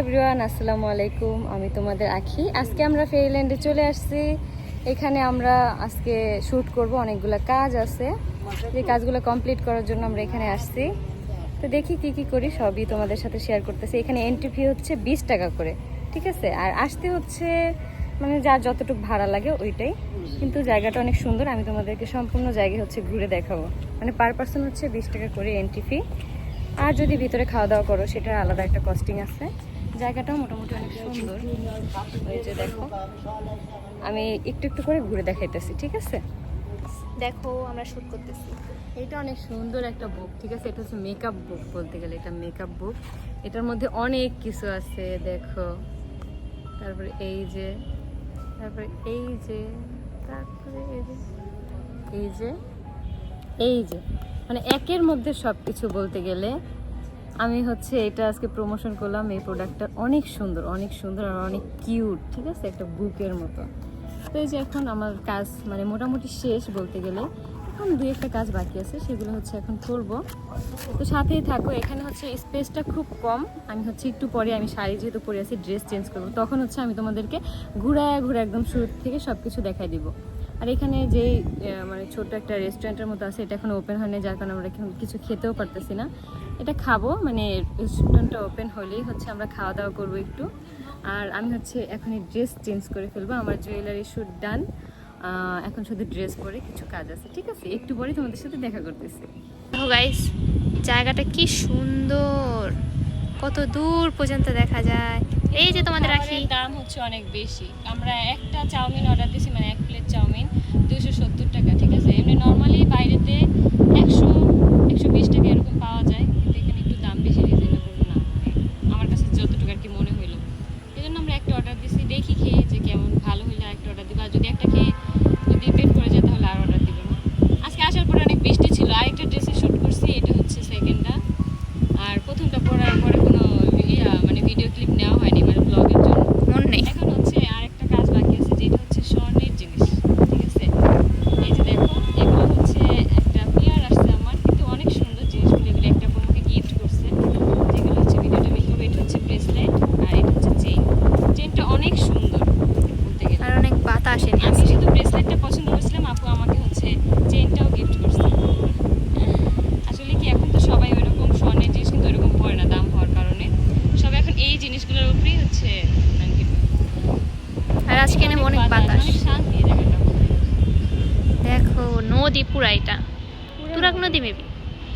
Everyone, আসসালামু আলাইকুম। আমি তোমাদের আখি। আজকে আমরা ফেরিল্যান্ডে চলে আসছি। এখানে আমরা আজকে শ্যুট করব, অনেকগুলো কাজ আছে। যে কাজগুলো কমপ্লিট করার জন্য আমরা এখানে আসছি। তো দেখি কি কি করি, সবই তোমাদের সাথে শেয়ার করতেছি। এখানে এন্ট্রি ফি হচ্ছে বিশ টাকা করে, ঠিক আছে? আর আসতে হচ্ছে মানে যার যতটুকু ভাড়া লাগে ওইটাই। কিন্তু জায়গাটা অনেক সুন্দর। আমি তোমাদেরকে সম্পূর্ণ জায়গায় হচ্ছে ঘুরে দেখাবো। মানে পার পার্সন হচ্ছে বিশ টাকা করে এন্ট্রি ফি আর যদি ভিতরে খাওয়া দাওয়া করো সেটার আলাদা একটা কস্টিং আছে। জায়গাটাও মোটামুটি অনেক সুন্দর। ওই যে দেখো আমি একটু একটু করে ঘুরে দেখাইতেছি ঠিক আছে? দেখো আমরা শুট করতেছি। এটা অনেক সুন্দর একটা বুক ঠিক আছে? এটা হচ্ছে মেকআপ বুক বলতে গেলে এটা মেকআপ বুক এটার মধ্যে অনেক কিছু আছে দেখো। তারপরে এই যে তারপরে এই যে তারপরে এই যে এই যে এই যে। মানে একের মধ্যে সব কিছু বলতে গেলে আমি হচ্ছে এটা আজকে প্রমোশন করলাম, এই প্রোডাক্টটা অনেক সুন্দর অনেক সুন্দর আর অনেক কিউট ঠিক আছে? একটা বুকের মতো। তো এই যে এখন আমার কাজ মানে মোটামুটি শেষ বলতে গেলে। এখন দুই একটা কাজ বাকি আছে, সেগুলো হচ্ছে এখন করব। তো সাথেই থাকো, এখানে হচ্ছে স্পেসটা খুব কম। আমি হচ্ছে একটু পরে, আমি শাড়ি যেহেতু পরে আছি ড্রেস চেঞ্জ করব। তখন হচ্ছে আমি তোমাদেরকে ঘুরায় ঘুরে একদম শুরু থেকে সব কিছু দেখাই দিব। আর এখানে আহ, মানে ছোট একটা রেস্টুরেন্টের মতো আছে এটা এখন ওপেন হয়নি যার কারণে আমরা এখন কিছু খেতেও পারতেছি না। এটা খাব মানে রেস্টুরেন্টটা ওপেন হলেই হচ্ছে আমরা খাওয়া দাওয়া করব একটু। আর আমি হচ্ছে এখন ড্রেস চেঞ্জ করে ফেলব আমার জুয়েলারি শ্যুট ডান এখন শুধু ড্রেস পরে কিছু কাজ আছে ঠিক আছে? একটু পরে তোমাদের সাথে দেখা করতেছি। গাইস জায়গাটা কি সুন্দর! কত দূর পর্যন্ত দেখা যায়। এই যে তোমাদের রাখি দাম হচ্ছে অনেক বেশি। আমরা একটা চাউমিন অর্ডার দিয়েছি মানে এক প্লেট চাউমিন দুশো সত্তর টাকা, ঠিক আছে? এমনি নর্মালি বাইরেতে একশো একশো বিশ টাকা এরকম পাওয়া যায়, কিন্তু এখানে একটু দাম বেশি রিজনেবল না। আমার কাছে যতটুকু আর কি মনে হইল। এই জন্য আমরা একটা অর্ডার দিছি, দেখি খেয়ে যে কেমন ভালো হইলে আরেকটা অর্ডার দিব। আর যদি একটা খেয়ে যদি পেট করে যায় তাহলে আর অর্ডার দিব না আজকে আসার পরে অনেক বৃষ্টি ছিল আরেকটা ড্রেসে শ্যুট করছি এটা হচ্ছে সেকেন্ডটা আর প্রথমটা পরার পরে কোনো ইয়া মানে ভিডিও ক্লিপ নেওয়া হয়নি মানে ব্লগের জন্য মন নেই এখন হচ্ছে আরেকটা কাজ বাকি আছে যেটা হচ্ছে স্বর্ণের জিনিস ঠিক আছে এই যে দেখো এগুলো হচ্ছে একটা পেয়ার আসছে আমার কিন্তু অনেক সুন্দর জিনিসগুলো এগুলো একটা আপু আমাকে গিফট করছে যেগুলো হচ্ছে ভিডিওটা মেক করব এটা হচ্ছে ব্রেসলেট আর এটা হচ্ছে চেইন চেইনটা অনেক সুন্দর বলতে গেলে আর অনেক বাতাস এনে আমি শুধু ব্রেসলেটটা পছন্দ করছিলাম আপু আমাকে হচ্ছে চেইনটাও গিফট করছে আসলে কি এখন তো সবাই ওইরকম স্বর্ণের জিনিস কিন্তু ওইরকম পরে না দাম হওয়ার কারণে সবাই এখন এই জিনিসগুলোর উপরেই হচ্ছে মানে কি আর আজকে এনে অনেক বাতাস অনেক শান্তি এই জায়গাটা দেখো নদী পুরা এটা। তুরাক নদী? মেবি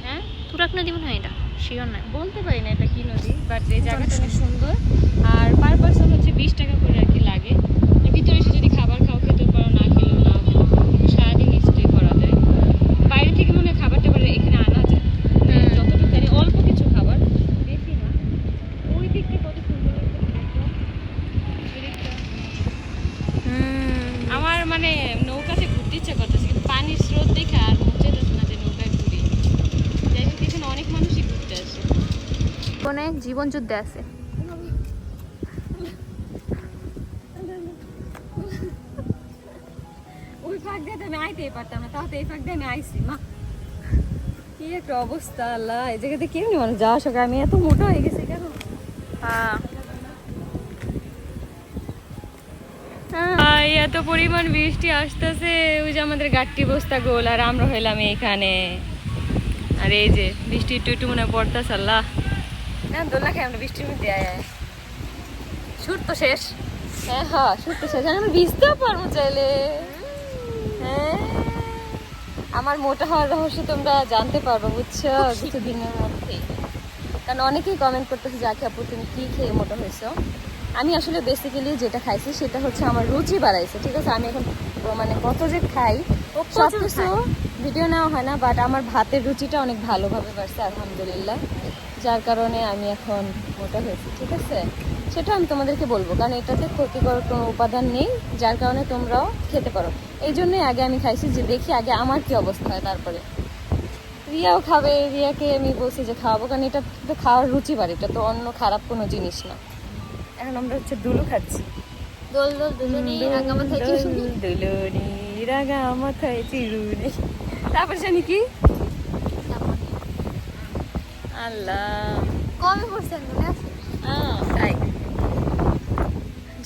হ্যাঁ? তুরাক নদী মনে হয় এটা শিওর না। বলতে পারি না এটা কি নদী বাট এই জায়গাটা অনেক সুন্দর। আর পার পার্সন হচ্ছে বিশ টাকা করে আর কি লাগে। ভিতরে এসে যদি খাবার খাও খেতে পারো না খেলেও না সারাদিন স্টে করা যায়। বাইরে থেকে মনে হয় খাবার টাবার এখানে আনা যায়। যতটুকু জানি অল্প কিছু খাবার। বেশি না। ওই দিকটা কত সুন্দর আমার মানে নৌকাতে ঘুরতে ইচ্ছা কিন্তু পানির স্রোত দেখে আর চাইতেছে না যে নৌকায় ঘুরি। যাই হোক এখানে অনেক মানুষই ঘুরতে আসে। কোনে জীবন যুদ্ধে আছে। ওই ফাঁক দিয়ে তো আমি আইতেই পারতাম না তাও তো এই ফাঁক দিয়ে আমি আইসি মা। কি একটা অবস্থা আল্লাহ এই জায়গাতে কেমনি মানুষ যাওয়া সকাল আমি এত মোটা হয়ে গেছি কেন? হ্যাঁ। আই এত পরিমাণ বৃষ্টি আসতেছে। ওই যে আমাদের গাট্টি বস্তা গোল আর আমরা হইলাম এইখানে আর এই যে বৃষ্টি একটু একটু মনে পড়তেছে আল্লাহ। না দোলা খাই আমরা বৃষ্টির মধ্যে আয় শুট তো শেষ। হ্যাঁ হ্যাঁ শুট তো শেষ। আমি ভিজতেও পারব চাইলে। হ্যাঁ। আমার মোটা হওয়ার রহস্য তোমরা জানতে পারব বুঝছ? কিছু দিনের মধ্যেই কারণ অনেকেই কমেন্ট করতেছে যাকে আপু তুমি কি খেয়ে মোটা হয়েছো? আমি আসলে বেসিক্যালি যেটা খাইছি সেটা হচ্ছে আমার রুচি বাড়াইছে ঠিক আছে? আমি এখন মানে কত যে খাই সব কিছু ভিডিও নেওয়া হয় না বাট আমার ভাতের রুচিটা অনেক ভালোভাবে বাড়ছে আলহামদুলিল্লাহ। যার কারণে আমি এখন মোটা হয়েছি ঠিক আছে? সেটা আমি তোমাদেরকে বলব কারণ এটাতে ক্ষতিকর কোনো উপাদান নেই যার কারণে তোমরাও খেতে পারো। এই জন্যই আগে আমি খাইছি যে দেখি আগে আমার কি অবস্থা হয় তারপরে। রিয়াও খাবে রিয়াকে আমি বলছি যে খাওয়াবো কারণ এটা তো খাওয়ার রুচি বাড়ে এটা তো অন্য খারাপ কোনো জিনিস না। এখন আমরা হচ্ছে দুলু খাচ্ছি। দোল দোল দুলুনি রাঙা মাথায় চিরুনি। দুলুনি রাঙা মাথায় চিরুনি। তারপরে জানি কি? আল্লাহ। তাই।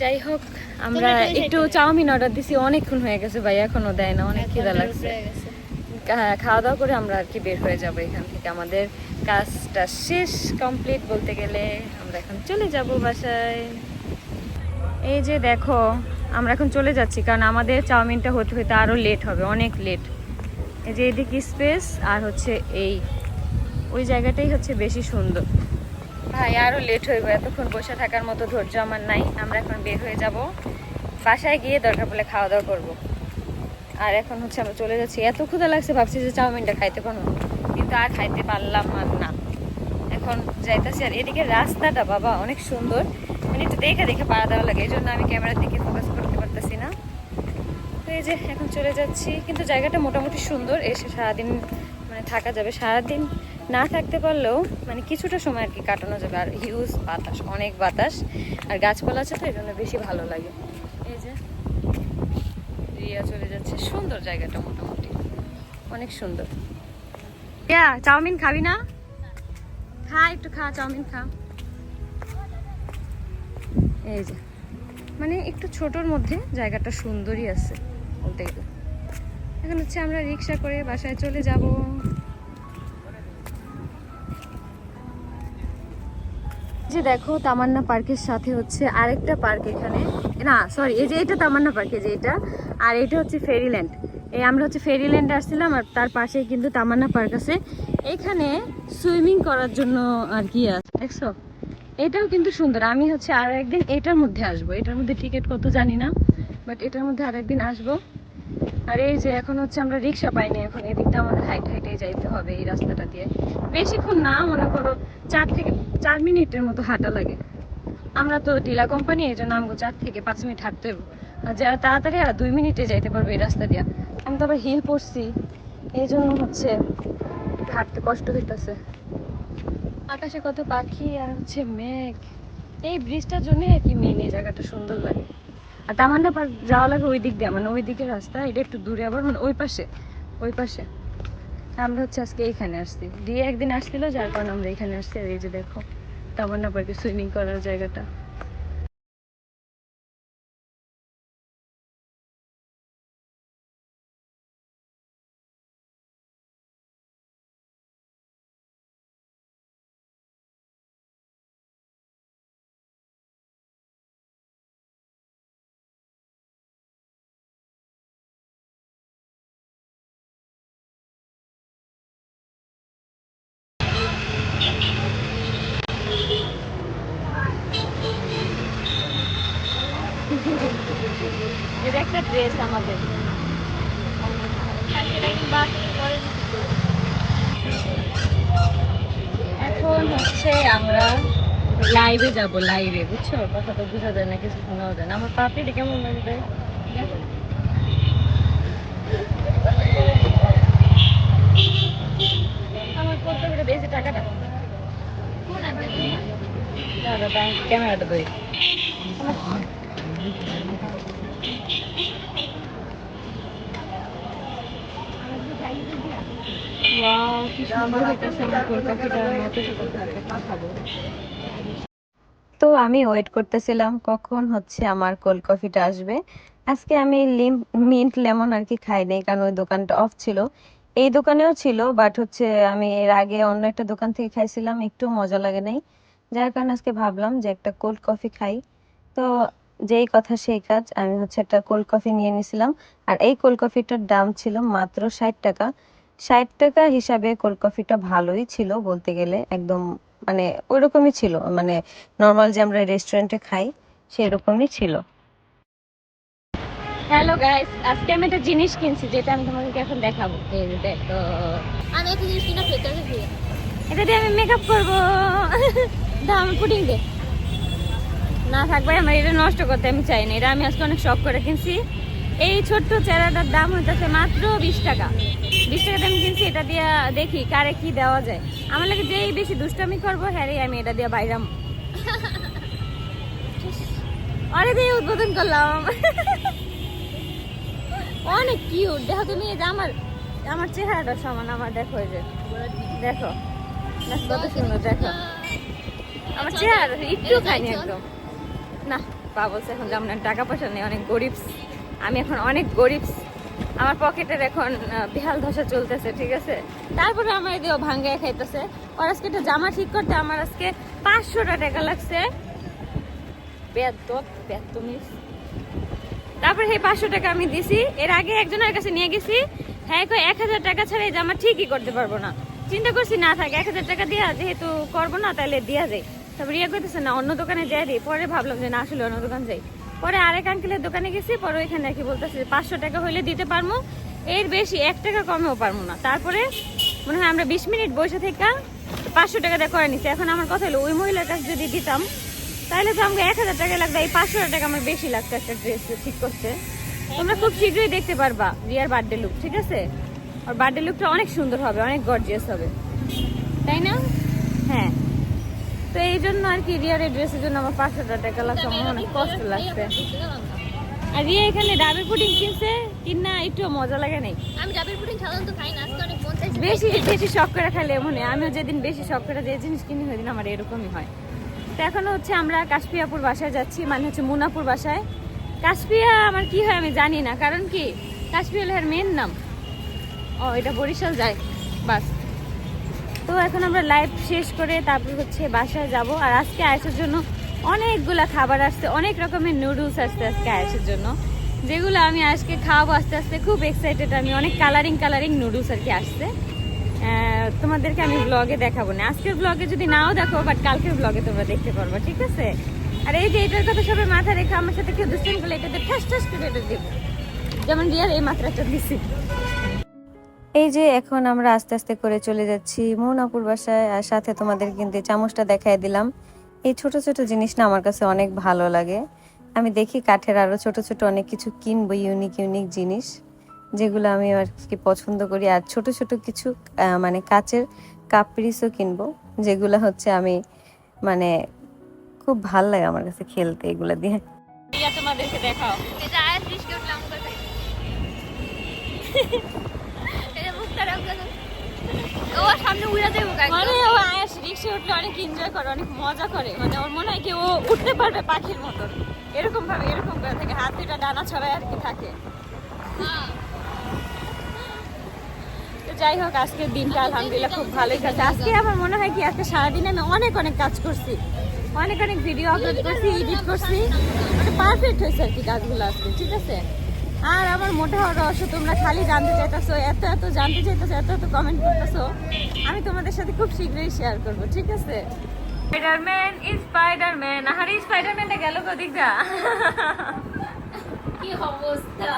যাই হোক আমরা একটু চাউমিন অর্ডার দিছি অনেকক্ষণ হয়ে গেছে ভাই এখনও দেয় না অনেক খিদা লাগছে। খাওয়া দাওয়া করে আমরা আর কি বের হয়ে যাব এখান থেকে। আমাদের কাজটা শেষ কমপ্লিট বলতে গেলে। আমরা এখন চলে যাব বাসায়। এই যে দেখো, আমরা এখন চলে যাচ্ছি, কারণ আমাদের চাউমিনটা হতে হতে আরও লেট হবে, অনেক লেট এই যে এদিকে স্পেস আর হচ্ছে এই। ওই জায়গাটাই হচ্ছে বেশি সুন্দর। ভাই আরও লেট হইবে এতক্ষণ বসে থাকার মতো ধৈর্য আমার নাই। আমরা এখন বের হয়ে যাব। বাসায় গিয়ে দরকার পড়লে খাওয়া দাওয়া করব। আর এখন হচ্ছে আমরা চলে যাচ্ছি। এত ক্ষুধা লাগছে, ভাবছি যে চাউমিনটা খাইতে পারব কিন্তু আর খাইতে পারলাম আর না। এখন যাইতেছি। আর এদিকে রাস্তাটা বাবা অনেক সুন্দর। মানে একটু দেখে দেখে পাড়া দেওয়া লাগে এই জন্য আমি ক্যামেরার দিকে ফোকাস করতে পারতেছি না। তো এই যে এখন চলে যাচ্ছি, কিন্তু জায়গাটা মোটামুটি সুন্দর, এসে সারাদিন মানে থাকা যাবে। সারাদিন না থাকতে পারলেও মানে কিছুটা সময় আর কি কাটানো যাবে। আর হিউজ বাতাস, অনেক বাতাস। আর গাছপালা আছে তো এই জন্য বেশি ভালো লাগে। এই যে রিয়া চলে যাচ্ছে। সুন্দর জায়গাটা মোটামুটি। অনেক সুন্দর। চাউমিন খাবি না? খা একটু খা চাউমিন খা এই যে। মানে একটু ছোটোর মধ্যে জায়গাটা সুন্দরই আছে, বলতে গেলে। এখন হচ্ছে আমরা রিক্সা করে বাসায় চলে যাব। যে দেখো, তামান্না পার্কের সাথে হচ্ছে আরেকটা পার্ক এখানে। না সরি এই যে এটা তামান্না পার্ক যে এটা। আর এটা হচ্ছে ফেরিল্যান্ড এই আমরা হচ্ছে ফেরিল্যান্ডে আসছিলাম আর তার পাশেই কিন্তু তামান্না পার্ক আছে। এখানে সুইমিং করার জন্য আর কি আছে, দেখছ? এটাও কিন্তু সুন্দর। আমি হচ্ছে আর একদিন এটার মধ্যে আসব। এটার মধ্যে টিকিট কত জানি না বাট এটার মধ্যে আর একদিন আসব। আর এই যে এখন হচ্ছে আমরা রিক্সা পাইনি এখন এদিকটা আমাদের হাইট হাইটে যাইতে হবে এই রাস্তাটা দিয়ে। বেশিক্ষণ না, মনে করো, চার থেকে চার মিনিটের মতো হাঁটা লাগে। আমরা তো টিলা কোম্পানি, এই জন্য আমাকে চার থেকে পাঁচ মিনিট হাঁটতে আর যারা তাড়াতাড়ি আর দুই মিনিটে যাইতে পারবে এই রাস্তা দিয়ে। আমি তো আবার হিল পড়ছি, এই জন্য হচ্ছে হাঁটতে কষ্ট হইতেছে। আকাশে কত পাখি আর হচ্ছে মেঘ। এই ব্রিজটার জন্য আর কি মেন এই জায়গাটা সুন্দর লাগে। আর তামান্না পার্ক যাওয়া লাগে ওই দিক দিয়ে মানে ওই দিকের রাস্তা, এটা একটু দূরে আবার মানে ওই পাশে ওই পাশে। আমরা হচ্ছে আজকে এইখানে আসছি। দিয়ে একদিন আসছিল, যার কারণে আমরা এখানে আসছি। আর এই যে দেখো তামান্না পার্কে সুইমিং করার জায়গাটা এটা একটা ড্রেস আমাদের এখন হচ্ছে আমরা লাইভে যাব লাইভে বুঝছ? কথা তো বোঝা যায় না, কিছু শোনাও যায় না। আমার পাপড়িটা কেমন লাগবে? আমার করতে হবে বেশি টাকাটা ক্যামেরাটা ধরি। তো আমি ওয়েট করতেছিলাম, কখন হচ্ছে আমার কোল্ড কফিটা আসবে। আজকে আমি লিম মিন্ট লেমন আর কি খাই নাই, কারণ ওই দোকানটা অফ ছিল। এই দোকানেও ছিল বাট হচ্ছে আমি এর আগে অন্য একটা দোকান থেকে খাইছিলাম, একটু মজা লাগে নাই। যার কারণে আজকে ভাবলাম যে একটা কোল্ড কফি খাই। তো যেই কথা সেই কাজ, আমি হচ্ছে একটা কোল্ড কফি নিয়ে নিয়েছিলাম আর এই কোল্ড কফিটার দাম ছিল মাত্র ষাট টাকা। ষাট টাকা হিসাবে কোল্ড কফিটা ভালোই ছিল বলতে গেলে একদম মানে ওইরকমই ছিল। মানে নর্মাল যে আমরা রেস্টুরেন্টে খাই সেরকমই ছিল। হ্যালো গাইস আজকে আমি একটা জিনিস কিনছি যেটা আমি তোমাদেরকে এখন দেখাবো। এই যে দেখো। আমি একটা জিনিস কিনা ফেলতে দিয়ে এটা দিয়ে আমি মেকআপ করব। দাম পুডিং দে। না থাকবে আমার এটা নষ্ট করতে আমি চাই না। এটা আমি আজকে অনেক শখ করে কিনছি। এই ছোট্ট চেরাটার দাম হইতেছে মাত্র বিশ টাকা। বিশ টাকাতে আমি কিনছি এটা দিয়ে দেখি কারে কি দেওয়া যায়। আমার লাগে যেই বেশি দুষ্টামি করব হ্যাঁ রে, আমি এটা দিয়ে বাইরাম। আরে দিয়ে উদ্বোধন করলাম। অনেক কিউট দেখো তুমি এই যে আমার আমার চেহারাটা সমান আমার দেখো এই যে। দেখো কত সুন্দর দেখো। আমার চেহারা একটু খাইনি একদম। না পা বলছে এখন যেমন টাকা পয়সা নেই অনেক গরিব আমি এখন অনেক গরিব। আমার পকেটের এখন বেহাল ধসা চলতেছে, ঠিক আছে? তারপরে আমার এদিকেও ভাঙ্গায় খাইতেছে। আর আজকে একটা জামা ঠিক করতে আমার আজকে পাঁচশোটা টাকা লাগছে। তারপরে সেই পাঁচশো টাকা আমি দিছি। এর আগে একজনের কাছে নিয়ে গেছি। হ্যাঁ কই, এক হাজার টাকা ছাড়া এই জামা ঠিকই করতে পারব না। চিন্তা করছি, না থাকে, এক হাজার টাকা দিয়া যেহেতু করব না তাহলে দিয়া যাই। তারপর ইয়ে করতেছে না, অন্য দোকানে যাই দিই পরে ভাবলাম যে, না, আসলে অন্য দোকান যাই। পরে আরেক আঙ্কেলের দোকানে গেছি, পরে ওইখানে আর কি বলতেছে পাঁচশো টাকা হইলে দিতে পারব এর বেশি এক টাকা কমেও পারব না। তারপরে মনে হয় আমরা বিশ মিনিট বসে থেকে পাঁচশো টাকা দিয়ে করে নিচ্ছি এখন আমার কথা হলো, ওই মহিলার কাছে যদি দিতাম, তাহলে তো আমাকে এক হাজার টাকা লাগবে। এই পাঁচশো টাকা আমার বেশি লাগছে একটা ড্রেস ঠিক করতে। তোমরা খুব শীঘ্রই দেখতে পারবা রিয়ার বার্থডে লুক ঠিক আছে? আর বার্থডে লুকটা অনেক সুন্দর হবে, অনেক গর্জিয়াস হবে। তাই না? হ্যাঁ। তো এই জন্য আর কি রিয়ার ড্রেসের জন্য আমার পাঁচশো টাকা লাগছে আমার অনেক কষ্ট লাগছে। আর রিয়া এখানে ডাবের পুডিং কিনছে কিনা একটু মজা লাগে নাই। আমি ডাবের পুডিং সাধারণত খাই না আজকে অনেক মন চাইছে বেশি বেশি শখ করে খেলে মনে আমিও যেদিন বেশি শখ করে যে জিনিস কিনি ওই দিন আমার এরকমই হয়। তো এখন হচ্ছে আমরা কাশপিয়াপুর বাসায় যাচ্ছি মানে হচ্ছে মুনাপুর বাসায়। কাশপিয়া আমার কি হয় আমি জানি না কারণ কি? কাশপিয়া হলো মেন নাম। ও এটা বরিশাল যায় বাস। তো এখন আমরা লাইভ শেষ করে তারপর হচ্ছে বাসায় যাব। আর আজকে আয়েসের জন্য অনেকগুলা খাবার আসছে, অনেক রকমের নুডলস আসছে আজকে আয়েসের জন্য, যেগুলো আমি আজকে খাওয়াবো আস্তে আস্তে। খুব এক্সাইটেড আমি অনেক কালারিং কালারিং নুডলস আর কি আসছে। তোমাদেরকে আমি ব্লগে দেখাবো না। আজকের ব্লগে যদি নাও দেখো বাট কালকের ব্লগে তোমরা দেখতে পারব, ঠিক আছে? আর এই যে এটার কথা সবাই মাথা রেখে, আমার সাথে কেউ দুষ্টান করলে এটাতে ঠাস ঠাস করে এটা দেবো। যেমন রিয়ার এই মাত্রাটা দিছি। এই যে এখন আমরা আস্তে আস্তে করে চলে যাচ্ছি মৌনাপুর বাসায় আর সাথে তোমাদের কিন্তু চামচটা দেখাই দিলাম। এই ছোট ছোট জিনিস না আমার কাছে অনেক ভালো লাগে। আমি দেখি কাঠের আরও ছোট ছোট অনেক কিছু কিনবো ইউনিক ইউনিক জিনিস যেগুলো আমি আর কি পছন্দ করি। আর ছোট ছোট কিছু মানে কাচের কাপ পিরিসও কিনবো যেগুলো হচ্ছে আমি মানে খুব ভালো লাগে আমার কাছে খেলতে এগুলো দিয়ে। তোমাদেরকে দেখাও। ও সামনে উড়া দেবো মানে ও আয়াস রিক্সে উঠলে অনেক এনজয় করে অনেক মজা করে। মানে ওর মনে হয় কি ও উঠতে পারবে পাখির মতন। এরকম ভাবে এরকম করে থাকে হাত দুটা ডানা ছড়ায় আর কি থাকে। তো যাই হোক আজকের দিনটা আলহামদুলিল্লাহ খুব ভালোই আজকে আমার মনে হয় কি আজকে সারাদিন আমি অনেক অনেক কাজ করছি। অনেক অনেক ভিডিও আপলোড করছি এডিট করছি। মানে পারফেক্ট হয়েছে আর কি কাজগুলো আজকে ঠিক আছে? আর আমার মোটা হওয়ার রহস্য তোমরা খালি জানতে চাইতেছো এত এত জানতে চাইতেছো এত এত কমেন্ট করতেছো। আমি তোমাদের সাথে খুব শীঘ্রই শেয়ার করব ঠিক আছে? স্পাইডারম্যান স্পাইডারম্যান আহারে স্পাইডারম্যানটা গেল কদিকটা কি অবস্থা?